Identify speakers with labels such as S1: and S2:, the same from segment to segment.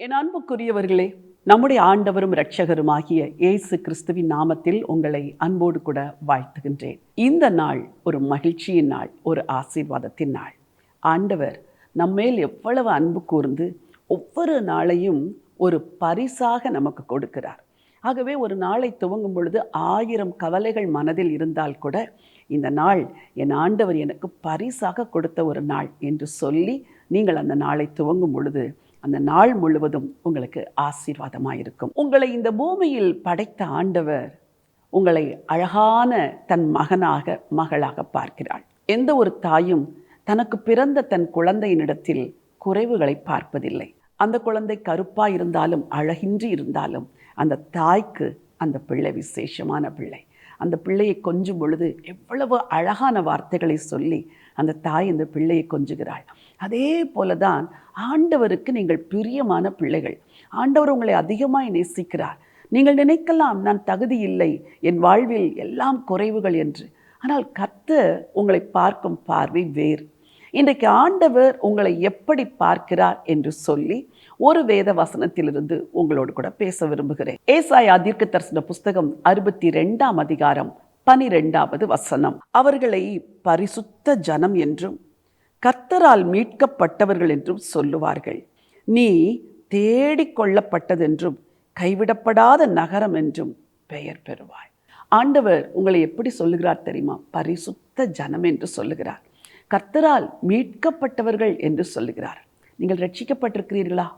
S1: என் அன்புக்குரியவர்களே நம்முடைய ஆண்டவரும் இரட்சகருமாகிய இயேசு கிறிஸ்துவின் நாமத்தில் உங்களை அன்போடு கூட வாழ்த்துகின்றேன். இந்த நாள் ஒரு மகிழ்ச்சியின் நாள் ஒரு ஆசீர்வாதத்தின் நாள். ஆண்டவர் நம்மேல் எவ்வளவு அன்பு கூர்ந்து ஒவ்வொரு நாளையும் ஒரு பரிசாக நமக்கு கொடுக்கிறார். ஆகவே ஒரு நாளை துவங்கும் பொழுது ஆயிரம் கவலைகள் மனதில் இருந்தால் கூட இந்த நாள் என் ஆண்டவர் எனக்கு பரிசாக கொடுத்த ஒரு நாள் என்று சொல்லி நீங்கள் அந்த நாளை துவங்கும் பொழுது அந்த நாள் முழுவதும் உங்களுக்கு ஆசீர்வாதமாக இருக்கும் உங்களை இந்த பூமியில் படைத்த ஆண்டவர் உங்களை அழகான தன் மகனாக மகளாக பார்க்கிறாள். எந்த ஒரு தாயும் தனக்கு பிறந்த தன் குழந்தையினிடத்தில் குறைவுகளை பார்ப்பதில்லை. அந்த குழந்தை கருப்பாக இருந்தாலும் அழகின்றி இருந்தாலும் அந்த தாய்க்கு அந்த பிள்ளை விசேஷமான பிள்ளை. அந்த பிள்ளையை கொஞ்சும் பொழுது எவ்வளவு அழகான வார்த்தைகளை சொல்லி அந்த தாய் அந்த பிள்ளையை கொஞ்சுகிறாள். அதே போல தான் ஆண்டவருக்கு நீங்கள் பிரியமான பிள்ளைகள். ஆண்டவர் உங்களை அதிகமாக நேசிக்கிறார். நீங்கள் நினைக்கலாம் நான் தகுதி இல்லை. என் வாழ்வில் எல்லாம் குறைவுகள் என்று. ஆனால் கத்து உங்களை பார்க்கும் பார்வை வேறு. இன்றைக்கு ஆண்டவர் உங்களை எப்படி பார்க்கிறார் என்று சொல்லி ஒரு வேத வசனத்திலிருந்து உங்களோடு கூட பேச விரும்புகிறேன். ஏசாயா தீர்க்க தரிசன புஸ்தகம் அறுபத்தி ரெண்டாம் அதிகாரம் பனிரெண்டாவது வசனம். அவர்களை பரிசுத்த ஜனம் என்றும் கர்த்தரால் மீட்கப்பட்டவர்கள் என்றும் சொல்லுவார்கள். நீ தேடிக் கொள்ளப்பட்டதென்றும் கைவிடப்படாத நகரம் என்றும் பெயர் பெறுவாய். ஆண்டவர் உங்களை எப்படி சொல்லுகிறார் தெரியுமா? பரிசுத்த ஜனம் என்று சொல்லுகிறார். கர்த்தரால் மீட்கப்பட்டவர்கள் என்று சொல்லுகிறார். நீங்கள் ரட்சிக்கப்பட்டிருக்கிறீர்களா?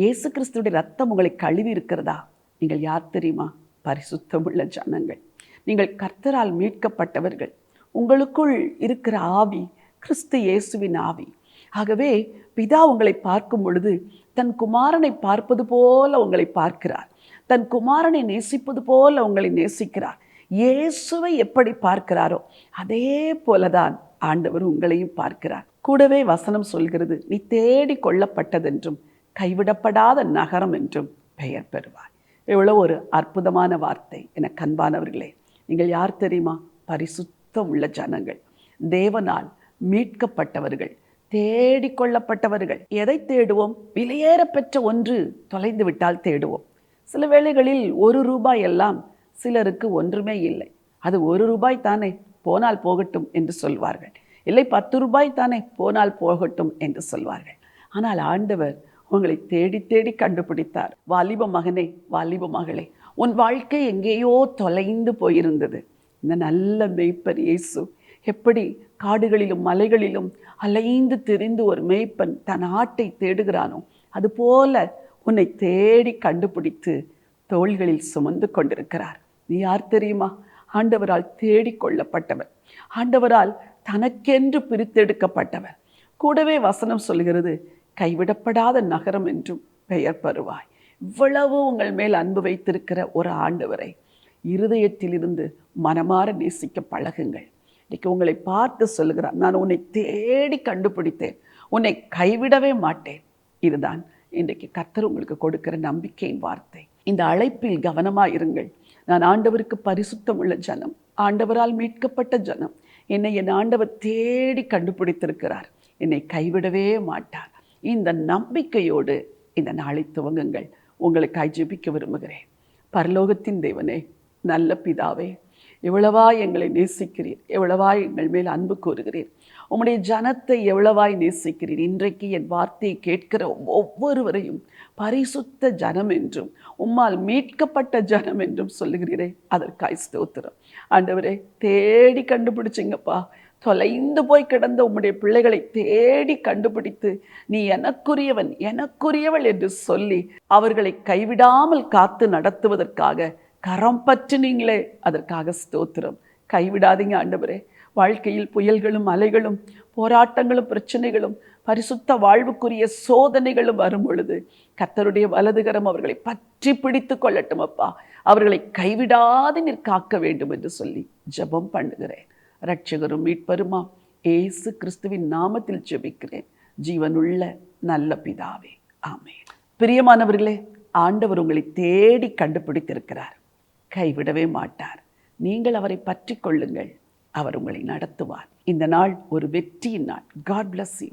S1: இயேசு கிறிஸ்துடைய ரத்தம் உங்களை கழுவி இருக்கிறதா? நீங்கள் யார் தெரியுமா? பரிசுத்தமுள்ள ஜனங்கள். நீங்கள் கர்த்தரால் மீட்கப்பட்டவர்கள். உங்களுக்குள் இருக்கிற ஆவி கிறிஸ்து இயேசுவின் ஆவி. ஆகவே பிதா உங்களை பார்க்கும் பொழுது தன் குமாரனை பார்ப்பது போல உங்களை பார்க்கிறார். தன் குமாரனை நேசிப்பது போல உங்களை நேசிக்கிறார். இயேசுவை எப்படி பார்க்கிறாரோ அதே போலதான் ஆண்டவர் உங்களையும் பார்க்கிறார். கூடவே வசனம் சொல்கிறது நீ தேடி கொள்ளப்பட்டதென்றும் கைவிடப்படாத நகரம் என்றும் பெயர் பெறுவார் எவ்வளோ ஒரு அற்புதமான வார்த்தை. என கண்பானவர்களே நீங்கள் யார் தெரியுமா? பரிசுத்தம் உள்ள ஜனங்கள். தேவனால் மீட்கப்பட்டவர்கள் தேடிக்கொள்ளப்பட்டவர்கள். எதை தேடுவோம்? விலையேற பெற்ற ஒன்று தொலைந்து விட்டால் தேடுவோம். சில வேளைகளில் ஒரு ரூபாய் எல்லாம் சிலருக்கு ஒன்றுமே இல்லை. அது ஒரு ரூபாய் தானே போனால் போகட்டும் என்று சொல்வார்கள். இல்லை பத்து ரூபாய் தானே போனால் போகட்டும் என்று சொல்வார்கள். ஆனால் ஆண்டவர் உங்களை தேடி தேடி கண்டுபிடித்தார். வாலிப மகனே வாலிப மகளே உன் வாழ்க்கை எங்கேயோ தொலைந்து போயிருந்தது. இந்த நல்ல மேய்ப்பர் இயேசு எப்படி காடுகளிலும் மலைகளிலும் அலைந்து திரிந்து ஒரு மேய்ப்பன் தன் ஆட்டை தேடுகிறானோ அதுபோல உன்னை தேடி கண்டுபிடித்து தோள்களில் சுமந்து கொண்டிருக்கிறார். நீ யார் தெரியுமா? ஆண்டவரால் தேடிக்கொள்ளப்பட்டவர் ஆண்டவரால் தனக்கென்று பிரித்தெடுக்கப்பட்டவர் கூடவே வசனம் சொல்கிறது கைவிடப்படாத நகரம் என்றும் பெயர் பெறுவாய். இவ்வளவு உங்கள் மேல் அன்பு வைத்திருக்கிற ஒரு ஆண்டவரை இருதயத்திலிருந்து மனமாற நேசிக்க பழகுங்கள். இன்றைக்கு உங்களை பார்த்து சொல்கிறார் நான் உன்னை தேடி கண்டுபிடித்தேன் உன்னை கைவிடவே மாட்டேன். இதுதான் இன்றைக்கு கத்தர் உங்களுக்கு கொடுக்கிற நம்பிக்கையின் வார்த்தை. இந்த அழைப்பில் கவனமாக இருங்கள். நான் ஆண்டவருக்கு பரிசுத்தம் உள்ள ஜனம் ஆண்டவரால் மீட்கப்பட்ட ஜனம். என்னை என் ஆண்டவர் தேடி கண்டுபிடித்திருக்கிறார். என்னை கைவிடவே மாட்டார். இந்த நம்பிக்கையோடு இந்த நாளை துவங்குங்கள். உங்களுக்காய் ஜெபிக்க விரும்புகிறேன். பரலோகத்தின் தேவனே நல்ல பிதாவே எவ்வளவா எங்களை நேசிக்கிறீர் எவ்வளவா எங்கள் மேல் அன்பு கூறுகிறீர். உம்முடைய ஜனத்தை எவ்வளவாய் நேசிக்கிறீர். இன்றைக்கு என் வார்த்தையை கேட்கிற ஒவ்வொருவரையும் பரிசுத்த ஜனம் என்றும் உம்மால் மீட்கப்பட்ட ஜனம் என்றும் சொல்லுகிறீரே. அதற்காய் ஸ்தோத்திரம். ஆண்டவரே தேடி கண்டுபிடிச்சிங்கப்பா. தொலைந்து போய் கிடந்த உம்முடைய பிள்ளைகளை தேடி கண்டுபிடித்து நீ எனக்குரியவன் எனக்குரியவள் என்று சொல்லி அவர்களை கைவிடாமல் காத்து நடத்துவதற்காக கரம் பற்றினீங்களே அதற்காக ஸ்தோத்திரம். கைவிடாதீங்க ஆண்டவரே. வாழ்க்கையில் புயல்களும் அலைகளும் போராட்டங்களும் பிரச்சனைகளும் பரிசுத்த வாழ்வுக்குரிய சோதனைகளும் வரும் பொழுது கத்தருடைய வலதுகரம் அவர்களை பற்றி பிடித்து கொள்ளட்டும் அப்பா. அவர்களை கைவிடாது நீர் காக்க வேண்டும் என்று சொல்லி ஜெபம் பண்ணுகிறேன். ரட்சகரும் மீட்பருமா? ஏசு கிறிஸ்துவின் நாமத்தில் ஜெபிக்கிறேன். ஜீவனுள்ள நல்ல பிதாவே ஆமே பிரியமானவர்களே ஆண்டவர் உங்களை தேடி கண்டுபிடித்திருக்கிறார். கைவிடவே மாட்டார். நீங்கள் அவரை பற்றி கொள்ளுங்கள். அவர் உங்களை நடத்துவார். இந்த நாள் ஒரு வெற்றியின் நாள். God bless you